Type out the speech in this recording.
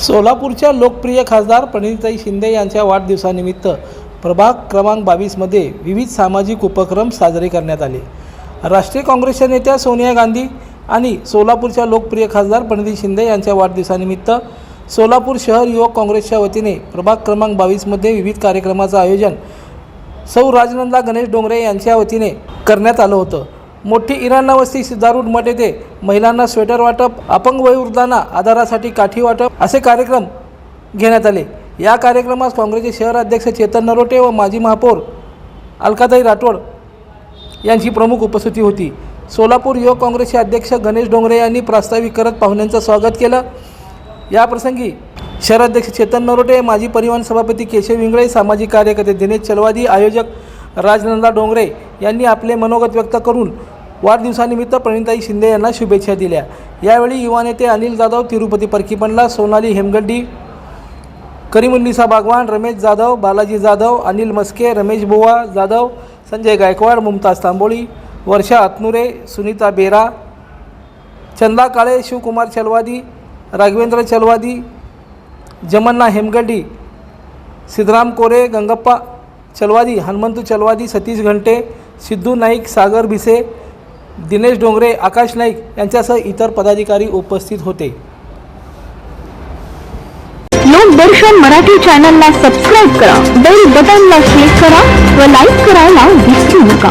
सोलापूरच्या लोकप्रिय खासदार प्रणिताई शिंदे यांच्या वाढदिवसानिमित्त प्रभाग क्रमांक बावीसमध्ये विविध सामाजिक उपक्रम साजरे करण्यात आले. राष्ट्रीय काँग्रेसच्या नेत्या सोनिया गांधी आणि सोलापूरच्या लोकप्रिय खासदार प्रणिती शिंदे यांच्या वाढदिवसानिमित्त सोलापूर शहर युवक काँग्रेसच्या वतीने प्रभाग क्रमांक बावीसमध्ये विविध कार्यक्रमाचं आयोजन सौ राजनंदा गणेश डोंगरे यांच्या वतीने करण्यात आलं होतं. मोठी इराणा वस्ती सिद्धारूढ मठ येथे महिलांना स्वेटर वाटप अपंग वयोवृद्धांना आधारासाठी काठी वाटप असे कार्यक्रम घेण्यात आले. या कार्यक्रमास काँग्रेसचे शहर अध्यक्ष चेतन नरोटे व माजी महापौर अलकाताई राठोड यांची प्रमुख उपस्थिती होती. सोलापूर युवक काँग्रेसचे अध्यक्ष गणेश डोंगरे यांनी प्रास्ताविक करत पाहुण्यांचं स्वागत केलं. याप्रसंगी शहराध्यक्ष चेतन नरोटे माजी परिवहन सभापती केशव इंगळे सामाजिक कार्यकर्ते दिनेश चलवादी आयोजक राजनंदा डोंगरे यांनी आपले मनोगत व्यक्त करून वाढदिवसानिमित्त प्रणिताई शिंदे यांना शुभेच्छा दिल्या. यावेळी युवा नेते अनिल जाधव तिरुपती परकीपंडला सोनाली हेमगड्डी करीमुन्निसा बागवान रमेश जाधव बालाजी जाधव अनिल मस्के रमेश बुवा जाधव संजय गायकवाड मुमताज तांबोळी वर्षा अतनुरे सुनीता बेरा चंदा काळे शिवकुमार चलवादी राघवेंद्र चलवादी जमन्ना हेमगड्डी सिद्धराम कोरे गंगप्पा चलवादी हनुमंतू चलवादी सतीश घंटे सिद्धू नाईक सागर भिसे दिनेश डोंगरे आकाश नाईक यांच्यासह इतर पदाधिकारी उपस्थित होते. लोकदर्शन मराठी चॅनलला सबस्क्राईब करा बेल बटनला क्लिक करा व लाईक करायला विसरू नका.